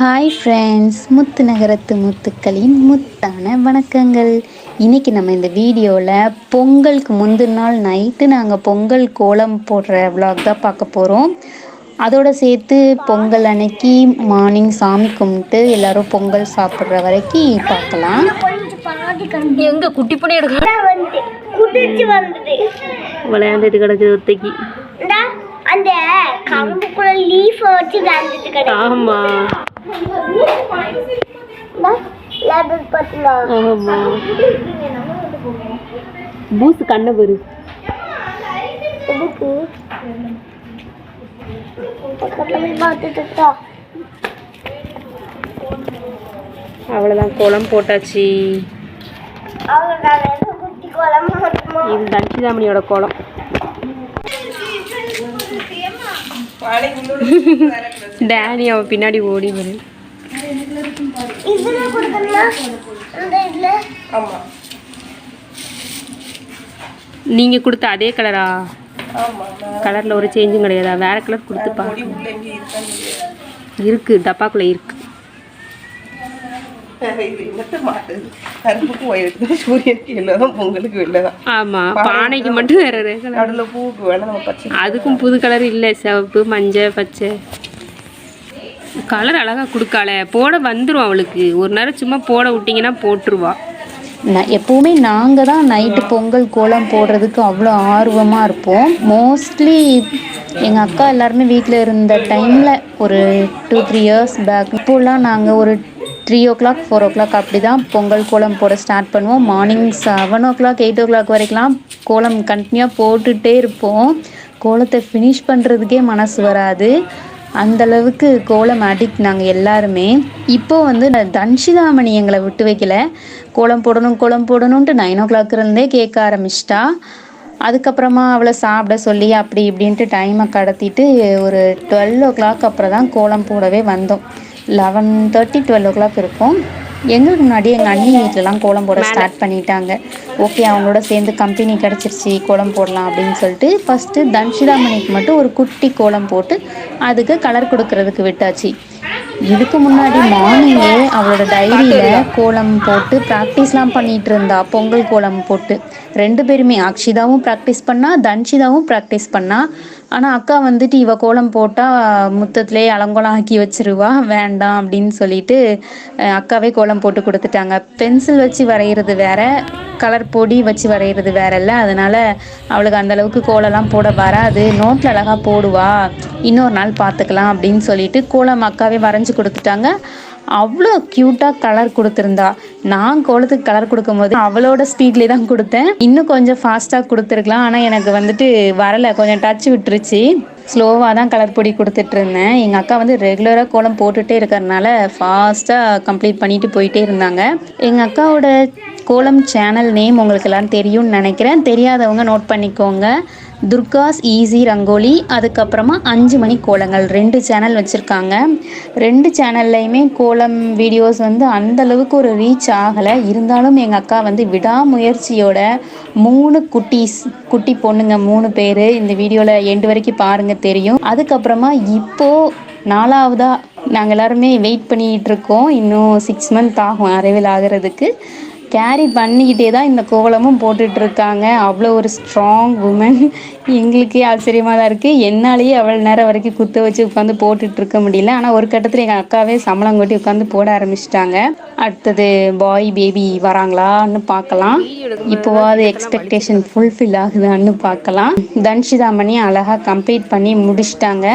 Hi friends முத்து நகரத்து முத்துக்களின் முத்தான வணக்கங்கள். இன்றைக்கி நம்ம இந்த வீடியோவில் பொங்கலுக்கு முந்தின நாள் நைட்டு நாங்கள் பொங்கல் கோலம் போடுற vlog தான் பார்க்க போகிறோம் அதோட சேர்த்து பொங்கல் அன்னைக்கு மார்னிங் சாமி கும்பிட்டு எல்லாரும் பொங்கல் சாப்பிட்ற வரைக்கும் பார்க்கலாம். எங்க குட்டி பண்ணி விளையாண்டுட்டு கிடக்குது ஒத்தைக்கு. அந்த கம்புக்குள்ள லீஃப் வச்சு ஆமா. பூசு கண்ணை இருக்கா. அவ்வளோதான் கோலம் போட்டாச்சு? இது தட்சிதாமணியோட கோலம் டேனி அவ பின்னாடி ஓடி வரு? நீங்க கொடுத்த அதே கலரா? கலர்ல ஒரு சேஞ்சும் கிடையாதா? வேற கலர் கொடுத்து பாருங்க இருக்கு டப்பாக்குள்ள இருக்கு. கருப்புக்கு ஒயிட்டு சூரியனுக்கு இல்லை தான் பொங்கலுக்கு இல்லை தான். ஆமா பானைக்கு மட்டும் வேற நடுவில் பூவுக்கு வேணா நம்ம பச்சை அதுக்கும் புது கலர் இல்லை சிவப்பு மஞ்சள் பச்சை. கலர் அழகா கொடுக்காள போட வந்துரும் அவளுக்கு. ஒரு நேரம் சும்மா போட விட்டீங்கன்னா போட்டுருவா. நான் எப்போவுமே நாங்கள் தான் நைட்டு பொங்கல் கோலம் போடுறதுக்கு அவ்வளோ ஆர்வமாக இருப்போம். மோஸ்ட்லி எங்கள் அக்கா எல்லாருமே வீட்டில் இருந்த டைமில் ஒரு டூ த்ரீ இயர்ஸ் பேக் இப்போலாம் நாங்கள் ஒரு three o'clock four o'clock அப்படி தான் பொங்கல் கோலம் போட ஸ்டார்ட் பண்ணுவோம். Morning seven o'clock eight o'clock வரைக்கும்லாம் கோலம் கண்டினியூவாக போட்டுகிட்டே இருப்போம். கோலத்தை ஃபினிஷ் பண்ணுறதுக்கே மனசு வராது. அந்தளவுக்கு கோலம் அடிக்ட் நாங்கள் எல்லாருமே. இப்போ வந்து நான் தன்ஷிதாமணி எங்களை விட்டு வைக்கல. கோலம் போடணும் கோலம் போடணுன்ட்டு நைன் ஓ கிளாக் இருந்தே கேட்க ஆரம்பிச்சிட்டா. அதுக்கப்புறமா அவளை சாப்பிட சொல்லி அப்படி இப்படின்ட்டு டைமை கடத்திட்டு ஒரு டுவெல் ஓ கிளாக் அப்புறம் தான் கோலம் போடவே வந்தோம். Eleven thirty twelve o'clock இருக்கும். எங்களுக்கு முன்னாடி எங்கள் அண்ணி வீட்டிலலாம் கோலம் போட ஸ்டார்ட் பண்ணிட்டாங்க. ஓகே அவங்களோட சேர்ந்து கம்பெனி கிடச்சிருச்சு கோலம் போடலாம் அப்படின்னு சொல்லிட்டு ஃபஸ்ட்டு தன்ஷிதாமணிக்கு மட்டும் ஒரு குட்டி கோலம் போட்டு அதுக்கு கலர் கொடுக்கறதுக்கு விட்டாச்சு. இதுக்கு முன்னாடி மார்னிங்கே அவளோட டைரியில் கோலம் போட்டு ப்ராக்டிஸ்லாம் பண்ணிட்டு இருந்தா பொங்கல் கோலம் போட்டு. ரெண்டு பேருமே. அக்ஷிதாவும் ப்ராக்டிஸ் பண்ணா தன்ஷிதாவும் ப்ராக்டிஸ் பண்ணா. ஆனால் அக்கா வந்துட்டு இவ கோலம் போட்டால் முத்தத்திலே அலங்கோலம் ஆக்கி வச்சிருவா. வேண்டாம் அப்படின்னு சொல்லிட்டு அக்காவே கோலம் போட்டு கொடுத்துட்டாங்க. பென்சில் வச்சு வரைகிறது வேற கலர் பொடி வச்சு வரைகிறது வேற இல்லை. அதனால அவளுக்கு அந்த அளவுக்கு கோலம்லாம் போட வராது. நோட்டில் அழகாக போடுவா. இன்னொரு நாள் பார்த்துக்கலாம் அப்படின்னு சொல்லிட்டு கோலம் அக்காவே வரைஞ்சி கொடுத்துட்டாங்க. அவ்வளோ க்யூட்டாக கலர் கொடுத்துருந்தா. நான் கோலத்துக்கு கலர் கொடுக்கும்போது அவளோட ஸ்பீட்லேயே தான் கொடுத்தேன். இன்னும் கொஞ்சம் ஃபாஸ்ட்டாக கொடுத்துருக்கலாம். ஆனால் எனக்கு வந்துட்டு வரலை. கொஞ்சம் டச் விட்டுருச்சு. ஸ்லோவாக தான் கலர் பொடி கொடுத்துட்டு இருந்தேன் எங்கள் அக்கா வந்து ரெகுலராக கோலம் போட்டுகிட்டே இருக்கிறதுனால ஃபாஸ்ட்டாக கம்ப்ளீட் பண்ணிட்டு போயிட்டே இருந்தாங்க. எங்கள் அக்காவோட கோலம் சேனல் நேம் உங்களுக்கு எல்லாம் தெரியும்னு நினைக்கிறேன். தெரியாதவங்க நோட் பண்ணிக்கோங்க. துர்காஸ் ஈஸி ரங்கோலி அதுக்கப்புறமா அஞ்சு மணி கோலங்கள் ரெண்டு சேனல் வச்சுருக்காங்க. ரெண்டு சேனல்லையுமே கோலம் வீடியோஸ் வந்து அந்த அளவுக்கு ஒரு ரீச் ஆகலை. இருந்தாலும் எங்கள் அக்கா வந்து விடாமுயற்சியோட மூணு குட்டீஸ் குட்டி பொண்ணுங்க மூணு பேர் இந்த வீடியோவில் எண்டு வரைக்கும் பாருங்கள் தெரியும். அதுக்கப்புறமா இப்போது நாலாவதா நாங்கள் எல்லாருமே வெயிட் பண்ணிகிட்டு இருக்கோம். இன்னும் சிக்ஸ் மந்த் ஆகும் அரைவில் ஆகிறதுக்கு. கேரி பண்ணிக்கிட்டே தான் இந்த கோலமும் போட்டுட்டு இருக்காங்க அவ்வளோ ஒரு ஸ்ட்ராங் உமன் எங்களுக்கே ஆச்சரியமாக தான் இருக்குது என்னாலேயே அவ்வளோ நேரம் வரைக்கும் குத்த வச்சு உட்காந்து போட்டுட்டு இருக்க முடியல. ஆனால் ஒரு கட்டத்தில் எங்கள் அக்காவே சம்பளம் கொட்டி உட்காந்து போட ஆரம்பிச்சிட்டாங்க. அடுத்தது பாய் பேபி வராங்களான்னு பார்க்கலாம். இப்போவாது எக்ஸ்பெக்டேஷன் ஃபுல்ஃபில் ஆகுதான்னு பார்க்கலாம். தன்ஷிதாமணி அழகாக கம்ப்ளீட் பண்ணி முடிச்சிட்டாங்க.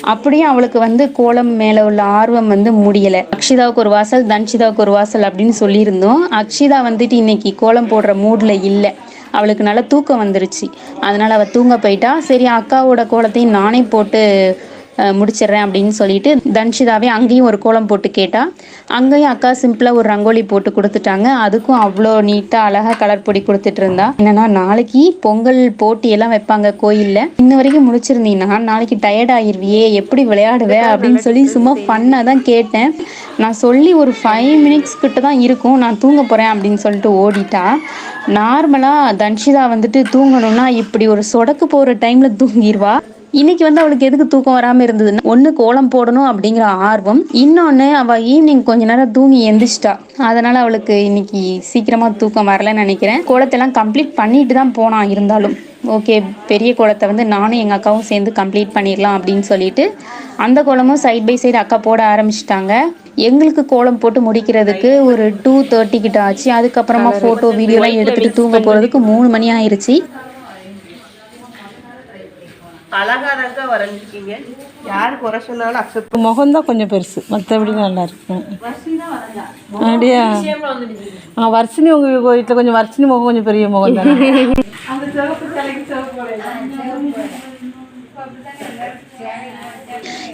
அப்படியும் அவளுக்கு வந்து கோலம் மேலே உள்ள ஆர்வம் வந்து முடியலை. அக்ஷிதாவுக்கு ஒரு வாசல் தன்ஷிதாவுக்கு ஒரு வாசல் அப்படின்னு சொல்லியிருந்தோம். அக்ஷிதா வந்துட்டு இன்னைக்கு கோலம் போடுற மூடில் இல்லை. அவளுக்கு நல்லா தூக்கம் வந்துருச்சு. அதனால் அவள் தூங்க போயிட்டா. சரி அக்காவோட கோலத்தையும் நானே போட்டு முடிச்சிடுறேன் அப்படின்னு சொல்லிட்டு தன்ஷிதாவே அங்கேயும் ஒரு கோலம் போட்டு கேட்டா அங்கேயும் அக்கா சிம்பிளாக ஒரு ரங்கோலி போட்டு கொடுத்துட்டாங்க. அதுக்கும் அவ்வளோ நீட்டாக அழகாக கலர் பொடி கொடுத்துட்டு இருந்தா. என்னன்னா நாளைக்கு பொங்கல் போட்டி எல்லாம் வைப்பாங்க கோயிலில். இன்ன வரைக்கும் முடிச்சிருந்தீங்கன்னா நாளைக்கு டயர்ட் ஆயிருவியே எப்படி விளையாடுவே அப்படின்னு சொல்லி சும்மா ஃபன்னாக தான் கேட்டேன். நான் சொல்லி ஒரு ஃபைவ் மினிட்ஸ் கிட்ட தான் இருக்கும். நான் தூங்க போகிறேன் அப்படின்னு சொல்லிட்டு ஓடிட்டா. நார்மலாக தன்ஷிதா வந்துட்டு தூங்கணும்னா இப்படி ஒரு சொடக்கு போகிற டைமில் தூங்கிடுவா இன்னைக்கு வந்து அவளுக்கு எதுக்கு தூக்கம் வராமல் இருந்ததுன்னா? ஒன்று கோலம் போடணும் அப்படிங்கிற ஆர்வம். இன்னொன்று அவள் ஈவினிங் கொஞ்ச நேரம் தூங்கி எந்திரிச்சிட்டா. அதனால அவளுக்கு இன்னைக்கு சீக்கிரமாக தூக்கம் வரலன்னு நினைக்கிறேன். கோலத்தெல்லாம் கம்ப்ளீட் பண்ணிட்டு தான் போனான் இருந்தாலும். ஓகே பெரிய கோலத்தை வந்து நானும் எங்கள் அக்காவும் சேர்ந்து கம்ப்ளீட் பண்ணிடலாம் அப்படின்னு சொல்லிட்டு அந்த கோலமும் சைட் பை சைடு அக்கா போட ஆரம்பிச்சிட்டாங்க. எங்களுக்கு கோலம் போட்டு முடிக்கிறதுக்கு ஒரு டூ தேர்ட்டி கிட்ட ஆச்சு. அதுக்கப்புறமா ஃபோட்டோ வீடியோலாம் எடுத்துட்டு தூங்க போகிறதுக்கு மூணு மணி ஆயிருச்சு. அழகா தாங்க வரைஞ்சிருக்கீங்க. யாரு குறை சொன்னாலும் அக்செப்ட் முகம்தான் கொஞ்சம் பெருசு. மற்றபடி நல்லா இருக்கும் அப்படியா? ஆ வர்ஷினி உங்கள் வீட்டில் கொஞ்சம் வர்ஷினி முகம் கொஞ்சம் பெரிய முகம் தான்?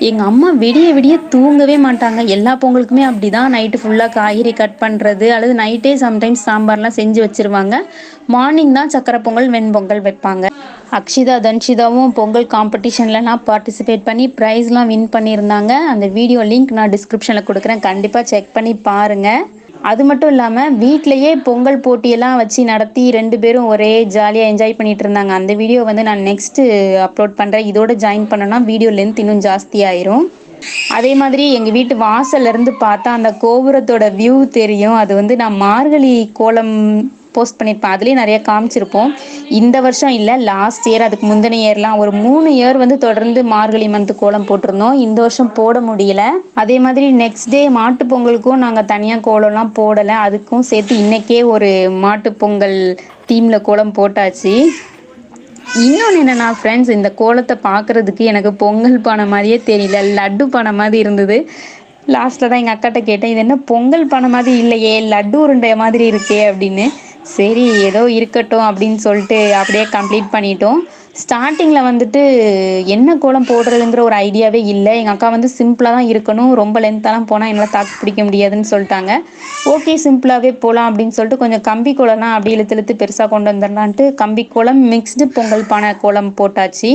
எங்கள் அம்மா விடிய விடிய தூங்கவே மாட்டாங்க. எல்லா பொங்கலுக்குமே அப்படி தான் நைட்டு ஃபுல்லாக காய்கறி கட் பண்ணுறது அல்லது நைட்டே சம்டைம்ஸ் சாம்பார்லாம் செஞ்சு வச்சுருவாங்க. மார்னிங் தான் சக்கரை பொங்கல் வெண்பொங்கல் வைப்பாங்க. அக்ஷிதா தன்ஷிதாவும் பொங்கல் காம்படிஷன்லலாம் பார்ட்டிசிபேட் பண்ணி ப்ரைஸ்லாம் வின் பண்ணியிருந்தாங்க. அந்த வீடியோ லிங்க் நான் டிஸ்கிரிப்ஷனில் கொடுக்குறேன். கண்டிப்பாக செக் பண்ணி பாருங்கள் அது மட்டும் இல்லாமல் வீட்டிலையே பொங்கல் போட்டியெல்லாம் வச்சு நடத்தி ரெண்டு பேரும் ஒரே ஜாலியாக என்ஜாய் பண்ணிட்டு இருந்தாங்க. அந்த வீடியோ வந்து நான் நெக்ஸ்ட்டு அப்லோட் பண்ணுறேன் இதோட ஜாயின் பண்ணோன்னா வீடியோ லென்த் இன்னும் ஜாஸ்தியாயிரும் அதே மாதிரி எங்கள் வீட்டு வாசல்ல இருந்து பார்த்தா அந்த கோபுரத்தோட வியூ தெரியும். அது வந்து நான் மார்கழி கோலம் போஸ்ட் பண்ணியிருப்பேன் அதுலேயும் நிறைய காமிச்சிருப்போம். இந்த வருஷம் இல்லை லாஸ்ட் இயர் அதுக்கு முந்தின இயர்லாம் ஒரு மூணு இயர் வந்து தொடர்ந்து மார்கழி மந்த் கோலம் போட்டிருந்தோம். இந்த வருஷம் போட முடியல. அதே மாதிரி நெக்ஸ்ட் டே மாட்டு பொங்கலுக்கும் நாங்கள் தனியாக கோலம்லாம் போடலை. அதுக்கும் சேர்த்து இன்னைக்கே ஒரு மாட்டு பொங்கல் தீமில் கோலம் போட்டாச்சு. இன்னொன்று என்னன்னா ஃப்ரெண்ட்ஸ் இந்த கோலத்தை பார்க்குறதுக்கு எனக்கு பொங்கல் பானை மாதிரியே தெரியல. லட்டு பானை மாதிரி இருந்தது. லாஸ்ட்டில் தான் எங்கள் அக்காட்ட கேட்டேன் இது என்ன பொங்கல் பானை மாதிரி இல்லையே லட்டு உருண்டை மாதிரி இருக்கே அப்படின்னு. சரி ஏதோ இருக்கட்டும் அப்படின்னு சொல்லிட்டு அப்படியே கம்ப்ளீட் பண்ணிட்டோம். ஸ்டார்டிங்கில் வந்துட்டு என்ன கோலம் போடுறதுங்கிற ஒரு ஐடியாவே இல்லை. எங்கள் அக்கா வந்து சிம்பிளாக தான் இருக்கணும். ரொம்ப லென்த்தாலாம் போனால் என்னால் தாக்கு பிடிக்க முடியாதுன்னு சொல்லிட்டாங்க. ஓகே சிம்பிளாகவே போகலாம் அப்படின்னு சொல்லிட்டு கொஞ்சம் கம்பி கோலம்லாம் அப்படி இழுத்து இழுத்து பெருசாக கொண்டு வந்துடலான்ட்டு கம்பி கோலம் மிக்ஸ்டு பொங்கல் பானை கோலம் போட்டாச்சு.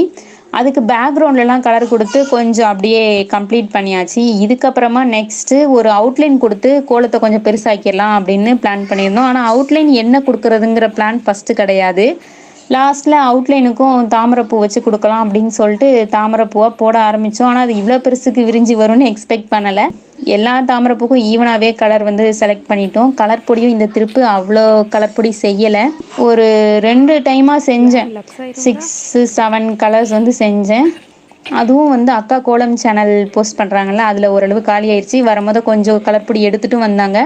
அதுக்கு பேக்ரவுண்ட்லலாம் கலர் கொடுத்து கொஞ்சம் அப்படியே கம்ப்ளீட் பண்ணியாச்சு. இதுக்கப்புறமா நெக்ஸ்ட்டு ஒரு அவுட்லைன் கொடுத்து கோலத்தை கொஞ்சம் பெருசாக்கிடலாம் அப்படின்னு பிளான் பண்ணியிருந்தோம். ஆனால் அவுட்லைன் என்ன கொடுக்குறதுங்கிற பிளான் ஃபஸ்ட்டு கிடையாது. லாஸ்ட்டில் அவுட்லைனுக்கும் தாமரைப்பூ வச்சு கொடுக்கலாம் அப்படின்னு சொல்லிட்டு தாமரைப்பூவாக போட ஆரம்பித்தோம் ஆனால் அது இவ்வளோ பெருசுக்கு விரிஞ்சு வரும்னு எக்ஸ்பெக்ட் பண்ணலை. எல்லா தாமரைப்பூக்கும் ஈவனாகவே கலர் வந்து செலக்ட் பண்ணிட்டோம். கலர் பொடியும் இந்த திருப்பு அவ்வளோ கலர் பொடி செய்யலை. ஒரு ரெண்டு டைமாக செஞ்சேன். சிக்ஸ் செவன் கலர்ஸ் வந்து செஞ்சேன். அதுவும் வந்து அக்கா கோலம் சேனல் போஸ்ட் பண்ணுறாங்கல்ல அதில் ஓரளவு காலி ஆயிடுச்சு வரும்போது கொஞ்சம் கலர் பொடி எடுத்துகிட்டும் வந்தாங்க.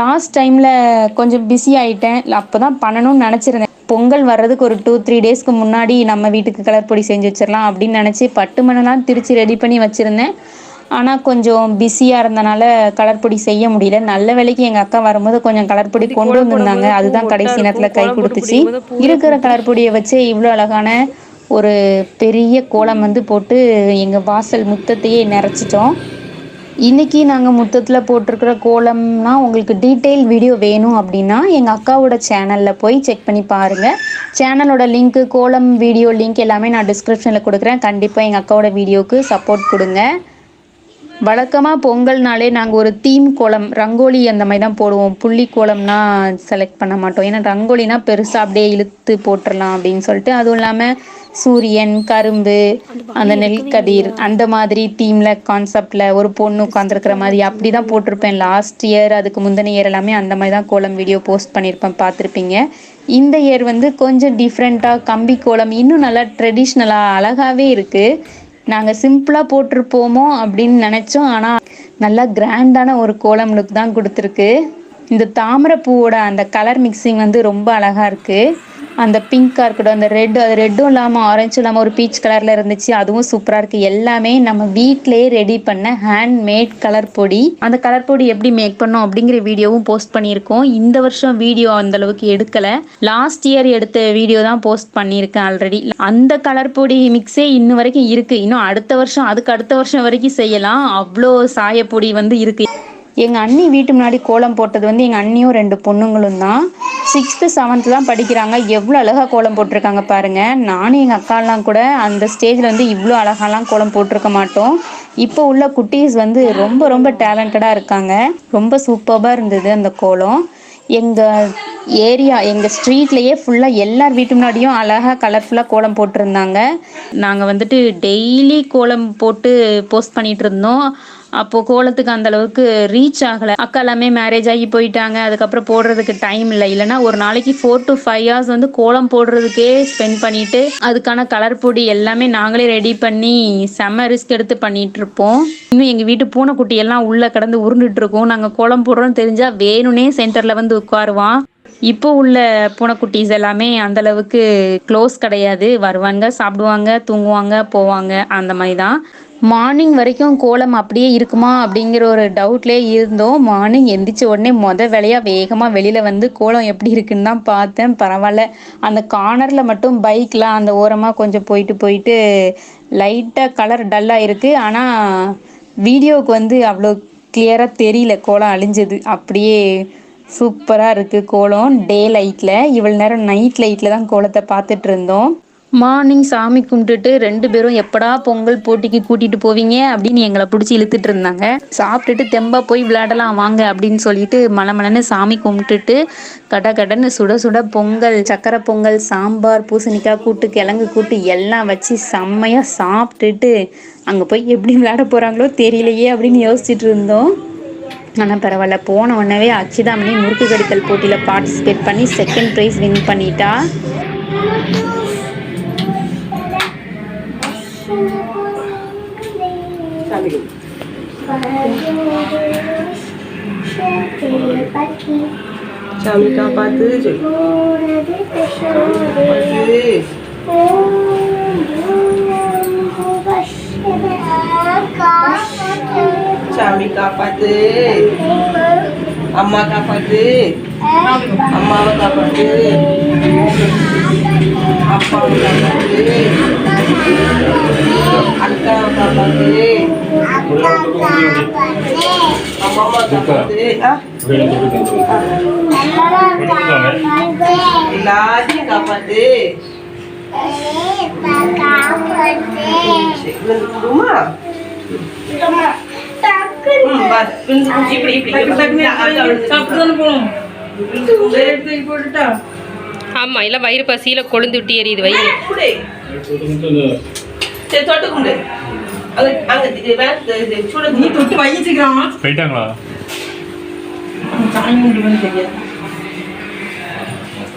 லாஸ்ட் டைமில் கொஞ்சம் பிஸி ஆகிட்டேன் அப்போ தான் பண்ணணும்னு நினச்சிருந்தேன். பொங்கல் வர்றதுக்கு ஒரு டூ த்ரீ டேஸ்க்கு முன்னாடி நம்ம வீட்டுக்கு கலர் பொடி செஞ்சு வச்சிடலாம் அப்படின்னு நினச்சி பட்டு மணலாம் திருச்சி ரெடி பண்ணி வச்சுருந்தேன். ஆனால் கொஞ்சம் பிஸியாக இருந்தனால கலர் பொடி செய்ய முடியல. நல்ல வேலைக்கு எங்கள் அக்கா வரும்போது கொஞ்சம் கலர் பொடி கொண்டு வந்திருந்தாங்க. அதுதான் கடைசி நேரத்தில் கை கொடுத்துச்சு. இருக்கிற கலர் பொடியை வச்சு இவ்வளோ அழகான ஒரு பெரிய கோலம் வந்து போட்டு எங்கள் வாசல் முத்தத்தையே நிறைச்சிட்டோம். இன்றைக்கி நாங்கள் முத்தத்தில் போட்டிருக்கிற கோலம்னா உங்களுக்கு டீட்டெயில் வீடியோ வேணும் அப்படின்னா எங்கள் அக்காவோட சேனலில் போய் செக் பண்ணி பாருங்கள் சேனலோட லிங்க்கு கோலம் வீடியோ லிங்க் எல்லாமே நான் டிஸ்கிரிப்ஷனில் கொடுக்குறேன். கண்டிப்பாக எங்கள் அக்காவோட வீடியோவுக்கு சப்போர்ட் கொடுங்க. வழக்கமாக பொங்கல்னாலே நாங்கள் ஒரு தீம் கோலம் ரங்கோலி அந்த மாதிரி தான் போடுவோம். புள்ளி கோலம்னா செலக்ட் பண்ண மாட்டோம். ஏன்னா ரங்கோலினா பெருசாக அப்படியே இழுத்து போட்டுடலாம் அப்படின்னு சொல்லிட்டு அதுவும் இல்லாமல் சூரியன் கரும்பு அந்த நெல்கதிர் அந்த மாதிரி தீமில் கான்செப்டில் ஒரு பொண்ணு உட்காந்துருக்கிற மாதிரி அப்படி தான் போட்டிருப்பேன். லாஸ்ட் இயர் அதுக்கு முந்தின இயர் எல்லாமே அந்த மாதிரி தான் கோலம் வீடியோ போஸ்ட் பண்ணியிருப்பேன். பார்த்துருப்பீங்க. இந்த இயர் வந்து கொஞ்சம் டிஃப்ரெண்ட்டாக கம்பி கோலம். இன்னும் நல்லா ட்ரெடிஷ்னலாக அழகாகவே இருக்குது நாங்கள் சிம்பிளாக போட்டிருப்போமோ அப்படின்னு நினச்சோம். ஆனால் நல்லா கிராண்டான ஒரு கோலம் லுக் தான் கொடுத்துருக்கு. இந்த தாமரைப்பூவோட அந்த கலர் மிக்சிங் வந்து ரொம்ப அழகாக இருக்குது அந்த பிங்காக இருக்கட்டும் அந்த ரெட்டு அது ரெட்டும் இல்லாமல் ஆரஞ்சும் இல்லாமல் ஒரு பீச் கலரில் இருந்துச்சு அதுவும் சூப்பராக இருக்குது எல்லாமே நம்ம வீட்டிலேயே ரெடி பண்ண ஹேண்ட்மேட் கலர் பொடி. அந்த கலர் பொடி எப்படி மேக் பண்ணோம் அப்படிங்கிற வீடியோவும் போஸ்ட் பண்ணியிருக்கோம். இந்த வருஷம் வீடியோ அந்த அளவுக்கு எடுக்கலை. லாஸ்ட் இயர் எடுத்த வீடியோ தான் போஸ்ட் பண்ணியிருக்கேன் ஆல்ரெடி அந்த கலர் பொடி மிக்ஸே இன்ன வரைக்கும் இருக்குது இன்னும் அடுத்த வருஷம் அதுக்கு அடுத்த வருஷம் வரைக்கும் செய்யலாம். அவ்வளோ சாயப்பொடி வந்து இருக்குது எங்கள் அண்ணி வீட்டு முன்னாடி கோலம் போட்டது வந்து எங்கள் அண்ணியும் ரெண்டு பொண்ணுங்களும் தான். சிக்ஸ்த்து செவன்த்து தான் படிக்கிறாங்க. எவ்வளோ அழகாக கோலம் போட்டிருக்காங்க பாருங்கள் நானும் எங்கள் அக்காலாம் கூட அந்த ஸ்டேஜில் வந்து இவ்வளோ அழகாலாம் கோலம் போட்டிருக்க மாட்டோம். இப்போ உள்ள குட்டீஸ் வந்து ரொம்ப ரொம்ப டேலண்டடாக இருக்காங்க. ரொம்ப சூப்பராக இருந்தது அந்த கோலம். எங்கள் ஏரியா எங்கள் ஸ்ட்ரீட்லேயே ஃபுல்லாக எல்லார் வீட்டு முன்னாடியும் அழகாக கலர்ஃபுல்லாக கோலம் போட்டிருந்தாங்க. நாங்கள் வந்துட்டு டெய்லி கோலம் போட்டு போஸ்ட் பண்ணிகிட்டு இருந்தோம். அப்போது கோலத்துக்கு அந்த அளவுக்கு ரீச் ஆகலை. அக்கா எல்லாமே மேரேஜ் ஆகி போயிட்டாங்க. அதுக்கப்புறம் போடுறதுக்கு டைம் இல்லை. இல்லைன்னா ஒரு நாளைக்கு ஃபோர் டு ஃபைவ் ஹவர்ஸ் வந்து கோலம் போடுறதுக்கே ஸ்பெண்ட் பண்ணிட்டு அதுக்கான கலர் பொடி எல்லாமே நாங்களே ரெடி பண்ணி செம்ம ரிஸ்க் எடுத்து பண்ணிட்டு இருப்போம். இன்னும் எங்கள் வீட்டு பூனைக்குட்டி எல்லாம் உள்ளே கிடந்து உருண்டுட்டு இருக்கோம். நாங்கள் கோலம் போடுறோம்னு தெரிஞ்சால் வேணும்னே சென்டரில் வந்து உட்காருவான். இப்போ உள்ள பூனைக்குட்டீஸ் எல்லாமே அந்த அளவுக்கு க்ளோஸ் கிடையாது. வருவாங்க சாப்பிடுவாங்க தூங்குவாங்க போவாங்க. அந்த மாதிரி தான் மார்னிங் வரைக்கும் கோலம் அப்படியே இருக்குமா அப்படிங்கிற ஒரு டவுட்லேயே இருந்தோம். மார்னிங் எந்திரிச்ச உடனே முத வேலையாக வேகமாக வெளியில் வந்து கோலம் எப்படி இருக்குன்னு தான் பார்த்தேன். பரவாயில்ல. அந்த கார்னரில் மட்டும் பைக்லாம் அந்த ஓரமாக கொஞ்சம் போயிட்டு போயிட்டு லைட்டாக கலர் டல்லாக இருக்குது ஆனால் வீடியோவுக்கு வந்து அவ்வளோ கிளியராக தெரியல. கோலம் அழிஞ்சது. அப்படியே சூப்பராக இருக்குது கோலம். டே லைட்டில் இவ்வளோ நேரம் நைட் லைட்டில் தான் கோலத்தை பார்த்துட்டு இருந்தோம். மார்னிங் சாமி கும்பிட்டுட்டு ரெண்டு பேரும் எப்படா பொங்கல் போட்டிக்கு கூட்டிகிட்டு போவீங்க அப்படின்னு எங்களை பிடிச்சி இழுத்துட்டு இருந்தாங்க. சாப்பிட்டுட்டு தெம்பா போய் விளையாடலாம் வாங்க அப்படின்னு சொல்லிட்டு மலமலன்னு சாமி கும்பிட்டுட்டு கட கடன்னு சுட சுட பொங்கல் சக்கரை பொங்கல் சாம்பார் பூசணிக்காய் கூட்டு கிழங்கு கூட்டு எல்லாம் வச்சு செம்மையாக சாப்பிட்டுட்டு அங்கே போய் எப்படி விளையாட போகிறாங்களோ தெரியலையே அப்படின்னு யோசிச்சுட்டு இருந்தோம். ஆனால் பரவாயில்ல போன உடனே அச்சுதாமணி முறுக்கு கடித்தல் போட்டியில் பார்ட்டிசிபேட் பண்ணி செகண்ட் ப்ரைஸ் வின் பண்ணிட்டா சாமி காப்பாத்து காப்பாத்து. சாமி காப்பாத்து அம்மா காப்பாத்து அம்மாவை காப்பாத்து அப்பாவை காப்பாத்து அக்காவை காப்பாத்து அம்மாவை காப்பாத்து ஆ? எல்லாத்தையும் காப்பாத்து சரி, விழுந்து இப்படி இப்படி போட்டுட்டா ஆமாம் இல்லை வயிறு பசியில் கொழுந்து விட்டு எரியுது வயிறு. குடு. சரி தொட்டு கும்பிடு அங்க அங்க இது வே- இது சுட நீ தொட்டு வயிச்சுக்கிறான் போயிட்டாங்களா? சாமி கும்பிட்டு பண்ணி தெரியாது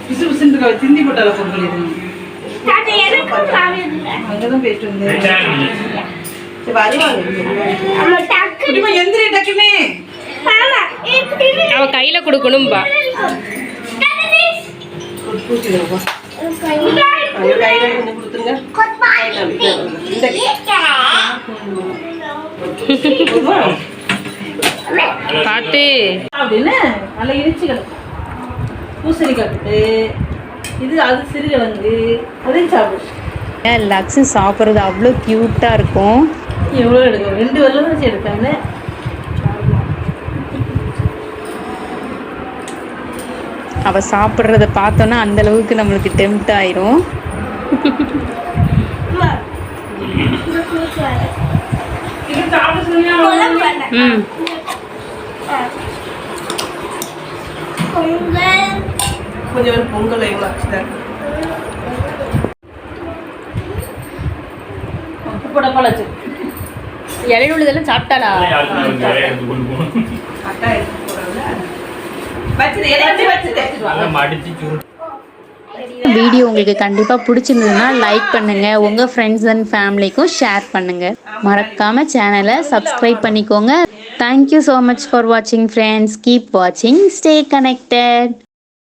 பிசுன்னு இருக்கா திந்தி போட்டால பொருள் அங்கதான் போயிட்டு வந்தேன் அவன் கையில் கொடுக்கணும்பா? பார்த்து அப்படின்னு நல்லா இடிச்சு கிடக்கும். இது அது சிறுகிழங்கு அதையும் சாப்பிடு. லக்ஸு சாப்பிட்றது அவ்வளோ க்யூட்டாக இருக்கும். எவ்வளோ எடுக்கும் ரெண்டு தான் வச்சு எடுக்காங்க அவள் சாப்பிட்றத பார்த்தோன்னா அந்த அளவுக்கு நம்மளுக்கு டெம்ட் ஆயிரும். ம். கொஞ்சம் ஒரு பொங்கல் இலையில உள்ளதெல்லாம் சாப்பிட்டாளா வீடியோ உங்களுக்கு கண்டிப்பாக பிடிச்சிருந்ததுன்னா லைக் பண்ணுங்கள் உங்கள் ஃப்ரெண்ட்ஸ் அண்ட் ஃபேமிலிக்கும் ஷேர் பண்ணுங்கள் மறக்காமல் சேனலை சப்ஸ்கிரைப் பண்ணிக்கோங்க. தேங்க்யூ ஸோ மச் ஃபார் வாட்சிங் ஃப்ரெண்ட்ஸ் கீப் வாட்சிங் ஸ்டே கனெக்டட்